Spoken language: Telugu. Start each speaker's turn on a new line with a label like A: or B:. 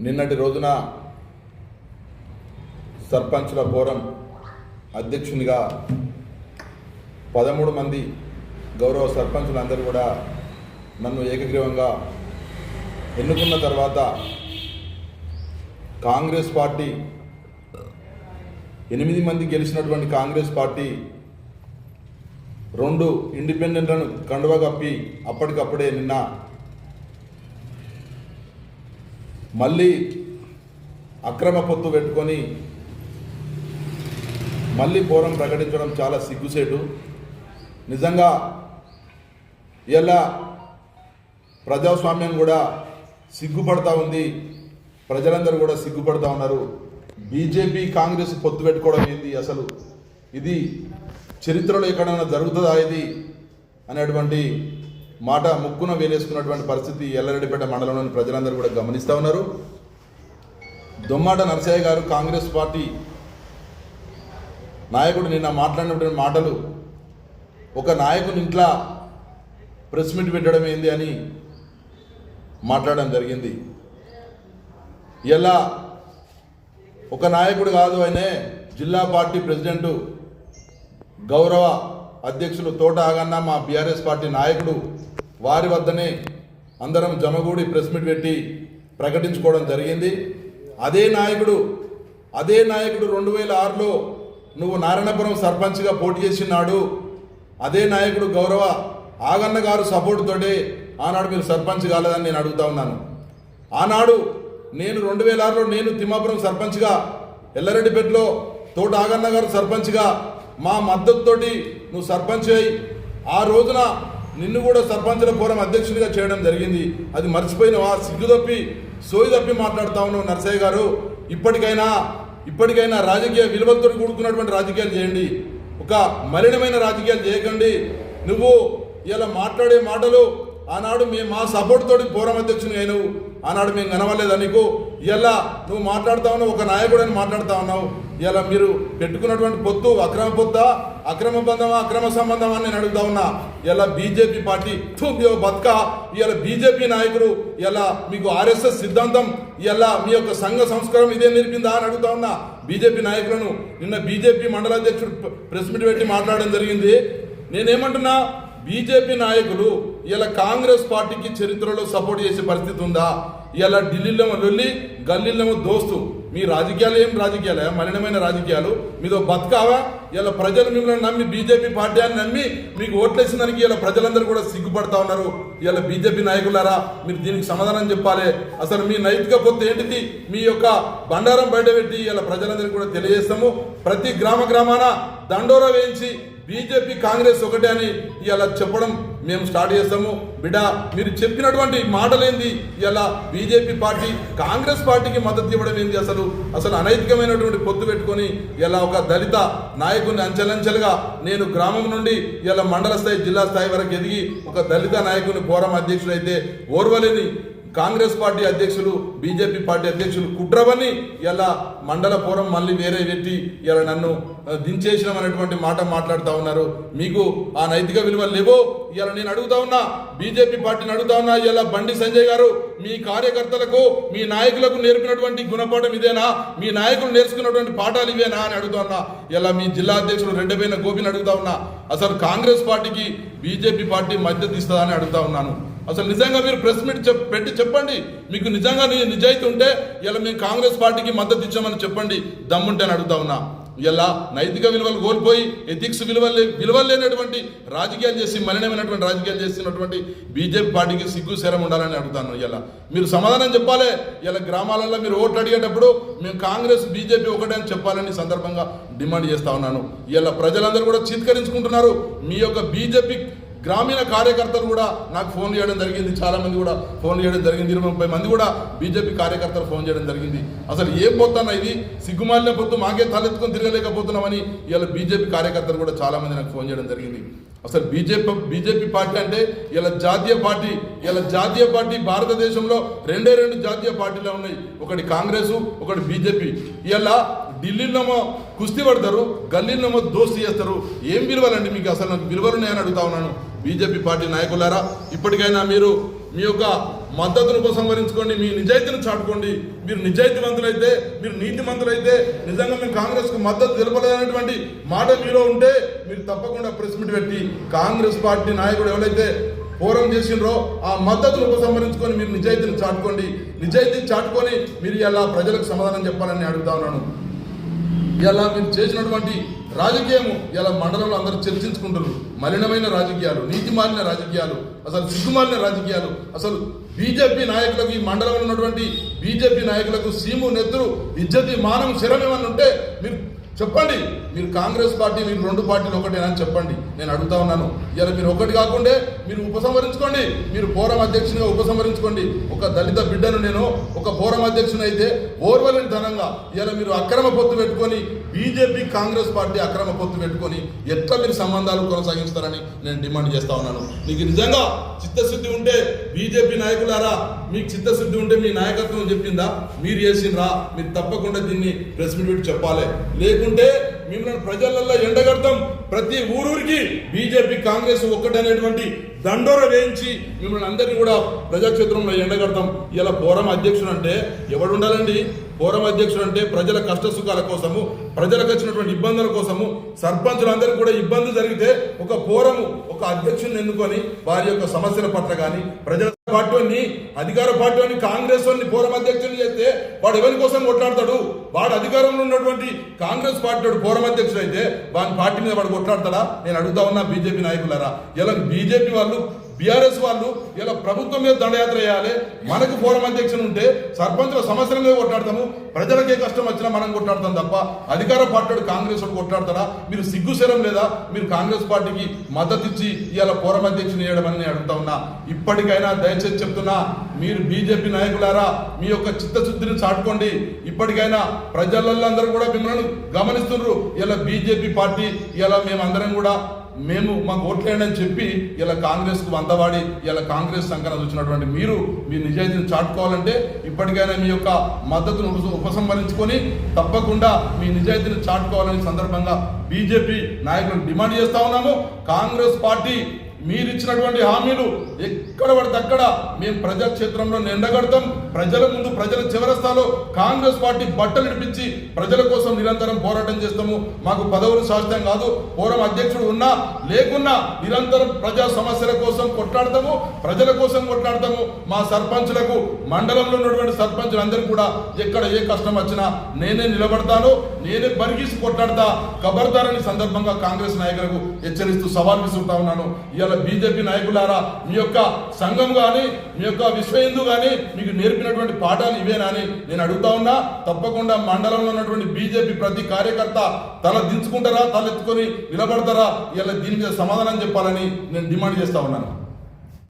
A: నిన్నటి రోజున సర్పంచుల ఫోరం అధ్యక్షునిగా పదమూడు మంది గౌరవ సర్పంచులందరూ కూడా నన్ను ఏకగ్రీవంగా ఎన్నుకున్న తర్వాత కాంగ్రెస్ పార్టీ ఎనిమిది మంది గెలిచినటువంటి కాంగ్రెస్ పార్టీ రెండు ఇండిపెండెంట్లను కండువ కప్పి అప్పటికప్పుడే నిన్న మళ్ళీ అక్రమ పొత్తు పెట్టుకొని మళ్ళీ పోరం ప్రకటించడం చాలా సిగ్గుసేటు. నిజంగా ఇలా ప్రజాస్వామ్యం కూడా సిగ్గుపడతా ఉంది. ప్రజలందరూ కూడా సిగ్గుపడతా ఉన్నారు. బీజేపీ కాంగ్రెస్ పొత్తు పెట్టుకోవడం ఏంది అసలు? ఇది చరిత్రలో ఎక్కడైనా జరుగుతుందా ఇది? అనేటువంటి మాట ముక్కున వేలేసుకున్నటువంటి పరిస్థితి ఎల్లరెడ్డిపేట మండలంలోని ప్రజలందరూ కూడా గమనిస్తూ ఉన్నారు. దొమ్మాట నరసయ్య గారు కాంగ్రెస్ పార్టీ నాయకుడు నిన్న మాట్లాడినటువంటి మాటలు ఒక నాయకుని ఇంట్లో ప్రెస్ మీట్ పెట్టడం ఏంది అని మాట్లాడడం జరిగింది. ఇలా ఒక నాయకుడు కాదు ఆయనే జిల్లా పార్టీ ప్రెసిడెంటు గౌరవ అధ్యక్షులు తోట ఆగన్న మా బీఆర్ఎస్ పార్టీ నాయకుడు వారి వద్దనే అందరం జమగూడి ప్రెస్ మీట్ పెట్టి ప్రకటించుకోవడం జరిగింది. అదే నాయకుడు అదే నాయకుడు రెండు వేల ఆరులో నువ్వు నారాయణపురం సర్పంచ్గా పోటీ చేసినాడు. అదే నాయకుడు గౌరవ ఆగన్న గారు సపోర్టుతోటే ఆనాడు మీరు సర్పంచ్ కాలేదని నేను అడుగుతా ఉన్నాను. ఆనాడు నేను రెండు వేల ఆరులో నేను తిమ్మాపురం సర్పంచ్గా ఎల్లారెడ్డిపేటలో తోట ఆగన్న గారు సర్పంచ్గా మా మద్దతుతోటి నువ్వు సర్పంచ్ అయి ఆ రోజున నిన్ను కూడా సర్పంచుల ఫోరం అధ్యక్షుడిగా చేయడం జరిగింది. అది మర్చిపోయినవా సిగ్గు తప్పి సోయి తప్పి మాట్లాడుతా ఉన్నావు నర్సయ్య గారు. ఇప్పటికైనా ఇప్పటికైనా రాజకీయ విలువలతో కూడుకున్నటువంటి రాజకీయాలు చేయండి. ఒక మలినమైన రాజకీయాలు చేయకండి. నువ్వు ఇలా మాట్లాడే మాటలు ఆనాడు మేము మా సపోర్ట్ తోటి పోరం అధ్యక్షుని అయినవు. ఆనాడు మేము కనవలేదా నీకు? ఇలా నువ్వు మాట్లాడుతా ఉన్నావు ఒక నాయకుడు అని మాట్లాడుతా ఉన్నావు. ఇలా మీరు పెట్టుకున్నటువంటి పొత్తు అక్రమ పొత్తా అక్రమ బంధమా అక్రమ సంబంధమా అని నేను అడుగుతా ఉన్నా. ఇలా బీజేపీ పార్టీ బతుక. ఇలా బీజేపీ నాయకుడు ఇలా మీకు ఆర్ఎస్ఎస్ సిద్ధాంతం ఇలా మీ యొక్క సంఘ సంస్కారం ఇదే నేర్పిందా అని అడుగుతా ఉన్నా. బీజేపీ నాయకులను నిన్న బీజేపీ మండలాధ్యక్షుడు ప్రెస్ మీట్ పెట్టి మాట్లాడడం జరిగింది. నేనేమంటున్నా? బీజేపీ నాయకులు ఇలా కాంగ్రెస్ పార్టీకి చరిత్రలో సపోర్ట్ చేసే పరిస్థితి ఉందా? ఇలా ఢిల్లీలో లొల్లి గల్లీలో దోస్తు. మీ రాజకీయాలు ఏం రాజకీయాలే? మలినమైన రాజకీయాలు? మీదో బతకావా? ఇలా ప్రజలు మిమ్మల్ని నమ్మి బీజేపీ పార్టీ అని నమ్మి మీకు ఓట్లేసిన దానికి ఇలా ప్రజలందరూ కూడా సిగ్గుపడతా ఉన్నారు. ఇలా బీజేపీ నాయకులారా మీరు దీనికి సమాధానం చెప్పాలి. అసలు మీ నైతిక పొత్తు ఏంటిది? మీ యొక్క బండారం బయటపెట్టి ఇలా ప్రజలందరికీ కూడా తెలియజేస్తాము. ప్రతి గ్రామ గ్రామాన దండోరా వేయించి బీజేపీ కాంగ్రెస్ ఒకటే అని ఇలా చెప్పడం మేము స్టార్ట్ చేస్తాము. బిడ్డ మీరు చెప్పినటువంటి మాటలేంది? ఇలా బీజేపీ పార్టీ కాంగ్రెస్ పార్టీకి మద్దతు ఇవ్వడం ఏంది అసలు? అసలు అనైతికమైనటువంటి పొత్తు పెట్టుకొని ఇలా ఒక దళిత నాయకుడిని అంచెలంచెలుగా నేను గ్రామం నుండి ఇలా మండల స్థాయి జిల్లా స్థాయి వరకు ఎదిగి ఒక దళిత నాయకుని ఘోరం అధ్యక్షుడు అయితే ఓర్వలేని కాంగ్రెస్ పార్టీ అధ్యక్షులు బీజేపీ పార్టీ అధ్యక్షులు కుట్రవని ఇలా మండల పూర్వం మళ్ళీ వేరే పెట్టి ఇలా నన్ను ఆ, దించేసినాం అనేటువంటి మాట మాట్లాడుతూ ఉన్నారు. మీకు ఆ నైతిక విలువలు లేవో ఇలా నేను అడుగుతా ఉన్నా బీజేపీ పార్టీని అడుగుతా ఉన్నా ఇలా బండి సంజయ్ గారు మీ కార్యకర్తలకు మీ నాయకులకు నేర్పినటువంటి గుణపాఠం ఇదేనా? మీ నాయకులు నేర్చుకున్నటువంటి పాఠాలు ఇవేనా అని అడుగుతా ఉన్నా ఇలా మీ జిల్లా అధ్యక్షుడు రెండపైన గోపిని అడుగుతా ఉన్నా అసలు కాంగ్రెస్ పార్టీకి బీజేపీ పార్టీ మద్దతు ఇస్తుందా అని అడుగుతా ఉన్నాను. అసలు నిజంగా మీరు ప్రెస్ మీట్ చెప్ పెట్టి చెప్పండి. మీకు నిజంగా నిజాయితీ ఉంటే ఇలా మేము కాంగ్రెస్ పార్టీకి మద్దతు ఇచ్చామని చెప్పండి. దమ్ముంటే అని అడుగుతా ఉన్నా. ఇలా నైతిక విలువలు కోల్పోయి ఎథిక్స్ విలువలు విలువలు లేనటువంటి రాజకీయాలు చేసి మలినమైనటువంటి రాజకీయాలు చేస్తున్నటువంటి బీజేపీ పార్టీకి సిగ్గు శరం ఉండాలని అడుగుతాను ఇలా. మీరు సమాధానం చెప్పాలి. ఇలా గ్రామాలలో మీరు ఓట్లు అడిగేటప్పుడు మేము కాంగ్రెస్ బీజేపీ ఒకటే అని చెప్పాలని సందర్భంగా డిమాండ్ చేస్తా ఉన్నాను. ఇలా ప్రజలందరూ కూడా చిత్కరించుకుంటున్నారు. మీ యొక్క బీజేపీ గ్రామీణ కార్యకర్తలు కూడా నాకు ఫోన్ చేయడం జరిగింది. చాలామంది కూడా ఫోన్ చేయడం జరిగింది. ఇరవై ముప్పై మంది కూడా బీజేపీ కార్యకర్తలు ఫోన్ చేయడం జరిగింది. అసలు ఏం పోతున్నా ఇది? సిగ్గుమాలిన పొత్తు మాకే తలెత్తుకొని తిరగలేకపోతున్నామని ఇలా బీజేపీ కార్యకర్తలు కూడా చాలామంది నాకు ఫోన్ చేయడం జరిగింది. అసలు బీజేపీ బీజేపీ పార్టీ అంటే ఇలా జాతీయ పార్టీ ఇలా జాతీయ పార్టీ భారతదేశంలో రెండే రెండు జాతీయ పార్టీలు ఉన్నాయి. ఒకటి కాంగ్రెస్ ఒకటి బీజేపీ. ఇలా ఢిల్లీలోమో కుస్తీ పడతారు గల్లీలోమో దోస్తీ చేస్తారు. ఏం విలువలండి మీకు అసలు నాకు విలువలు ఉన్నాయని అడుగుతా ఉన్నాను. బీజేపీ పార్టీ నాయకులారా ఇప్పటికైనా మీరు మీ యొక్క మద్దతును ఉపసంహరించుకోండి మీ నిజాయితీని చాటుకోండి. మీరు నిజాయితీవంతులైతే మీరు నీతిమంతులైతే నిజంగా మేము కాంగ్రెస్కు మద్దతు తెలపలేదనేటువంటి మాట మీలో ఉంటే మీరు తప్పకుండా ప్రెస్ మీట్ పెట్టి కాంగ్రెస్ పార్టీ నాయకుడు ఎవరైతే ఫోరం చేసిండ్రో ఆ మద్దతును ఉపసంహరించుకొని మీరు నిజాయితీని చాటుకోండి. నిజాయితీని చాటుకొని మీరు ఇలా ప్రజలకు సమాధానం చెప్పాలని అడుగుతా ఉన్నాను. ఇలా మీరు చేసినటువంటి రాజకీయము ఇలా మండలంలో అందరూ చర్చించుకుంటారు మలినమైన రాజకీయాలు నీతి మాలిన రాజకీయాలు అసలు సిగ్గుమాలిన రాజకీయాలు. అసలు బీజేపీ నాయకులకు ఈ మండలంలో ఉన్నటువంటి బీజేపీ నాయకులకు సీము నెత్తురు ఇజ్జతి మానం శరం ఉంటే మీరు చెప్పండి. మీరు కాంగ్రెస్ పార్టీ మీరు రెండు పార్టీలు ఒకటేనా చెప్పండి. నేను అడుగుతా ఉన్నాను. ఇలా మీరు ఒకటి కాకుండా మీరు ఉపసంహరించుకోండి. మీరు ఫోరం అధ్యక్షునిగా ఉపసంహరించుకోండి. ఒక దళిత బిడ్డను నేను ఒక ఫోరం అధ్యక్షుని అయితే ఓర్వలని ధనంగా ఇలా మీరు అక్రమ పొత్తు పెట్టుకొని బీజేపీ కాంగ్రెస్ పార్టీ అక్రమ పొత్తు పెట్టుకొని ఎట్లా మీరు సంబంధాలు కొనసాగిస్తారని నేను డిమాండ్ చేస్తా ఉన్నాను. మీకు నిజంగా చిత్తశుద్ధి ఉంటే బీజేపీ నాయకులారా మీకు చిత్తశుద్ధి ఉంటే మీ నాయకత్వం చెప్పిందా? మీరు చేసిండ్రా. మీరు తప్పకుండా దీన్ని ప్రెస్ మీట్ చెప్పాలి. లేకుండా ఉంటే మిమ్మల్ని ప్రజలలో ఎండగడతాం. ప్రతి ఊరూరికి బీజేపీ కాంగ్రెస్ ఒక్కటనేటువంటి దండోర వేయించి మిమ్మల్ని అందరినీ కూడా ప్రజాక్షేత్రంలో ఎండగడతాం. ఇలా పోరం అధ్యక్షుడు అంటే ఎవడు ఉండాలండి పోరం అధ్యక్షుడు అంటే ప్రజల కష్ట సుఖాల కోసము ప్రజలకు వచ్చినటువంటి ఇబ్బందుల కోసము సర్పంచులందరికీ కూడా ఇబ్బంది జరిగితే ఒక పోరము ఒక అధ్యక్షుని ఎన్నుకొని వారి యొక్క సమస్యల పట్ల కానీ ప్రజల పార్టీ అధికార పార్టీని కాంగ్రెస్ వాడిని ఫోరం అధ్యక్షుని చేస్తే వాడు ఎవరి కోసం కొట్లాడతాడు? వాడు అధికారంలో ఉన్నటువంటి కాంగ్రెస్ పార్టీ వాడు అధ్యక్షుడు అయితే వాని పార్టీ మీద వాడు కొట్లాడతాడా? నేను అడుగుతా ఉన్నా బీజేపీ నాయకులారా. ఇలా బీజేపీ వాళ్ళు బీఆర్ఎస్ వాళ్ళు ఇలా ప్రభుత్వం మీద దండయాత్ర చేయాలి మనకు ఫోరం అధ్యక్షులు ఉంటే సర్పంచుల సమస్యల మీద కొట్లాడతాము ప్రజలకే కష్టం వచ్చినా మనం కొట్లాడతాం తప్ప అధికార పార్టీ కాంగ్రెస్ వాడు కొట్లాడతారా? మీరు సిగ్గు శరం లేదా? మీరు కాంగ్రెస్ పార్టీకి మద్దతు ఇచ్చి ఇవాళ ఫోరం అధ్యక్షుని చేయడం అడుగుతా ఉన్నా. ఇప్పటికైనా దయచేసి చెప్తున్నా మీరు బీజేపీ నాయకులారా మీ యొక్క చిత్తశుద్ధిని చాటుకోండి. ఇప్పటికైనా ప్రజలలో అందరూ కూడా మిమ్మల్ని గమనిస్తున్నారు ఇలా బీజేపీ పార్టీ ఇలా మేమందరం కూడా మేము మాకు ఓట్లేయండి అని చెప్పి ఇలా కాంగ్రెస్కు వందవాడి ఇలా కాంగ్రెస్ సంఘన వచ్చినటువంటి మీరు మీ నిజాయితీని చాటుకోవాలంటే ఇప్పటికైనా మీ యొక్క మద్దతును ఉపసంహరించుకొని తప్పకుండా మీ నిజాయితీని చాటుకోవాలని సందర్భంగా బీజేపీ నాయకులను డిమాండ్ చేస్తా ఉన్నాము. కాంగ్రెస్ పార్టీ మీరు ఇచ్చినటువంటి హామీలు ఎక్కడ పడితే అక్కడ మేము ప్రజా క్షేత్రంలో ఎండగడతాం ప్రజల ముందు ప్రజల చివరస్థాలో కాంగ్రెస్ పార్టీ బట్టలు ఇడిపించి ప్రజల కోసం నిరంతరం పోరాటం చేస్తాము. మాకు పదవులు శాస్త్రం కాదు. పూర్వం అధ్యక్షుడు ఉన్నా లేకున్నా నిరంతరం ప్రజా సమస్యల కోసం కొట్లాడతాము. ప్రజల కోసం కొట్లాడతాము. మా సర్పంచులకు మండలంలో ఉన్నటువంటి సర్పంచులందరూ కూడా ఎక్కడ ఏ కష్టం వచ్చినా నేనే నిలబడతాను. నేనే బరిగీసి కొట్లాడతా. కబర్దారని సందర్భంగా కాంగ్రెస్ నాయకులకు హెచ్చరిస్తూ సవాల్ విసురుతా ఉన్నాను. ఇవాళ బీజేపీ నాయకులారా మీ యొక్క సంఘం కానీ మీ యొక్క విశ్వ హిందూ కానీ మీకు నేర్పినటువంటి పాఠాలు ఇవేనా అని నేను అడుగుతా ఉన్నా. తప్పకుండా మండలంలో ఉన్నటువంటి బీజేపీ ప్రతి కార్యకర్త తల దించుకుంటారా తలెత్తుకొని నిలబడతారా? ఇలా దీని మీద సమాధానం చెప్పాలని నేను డిమాండ్ చేస్తా ఉన్నాను.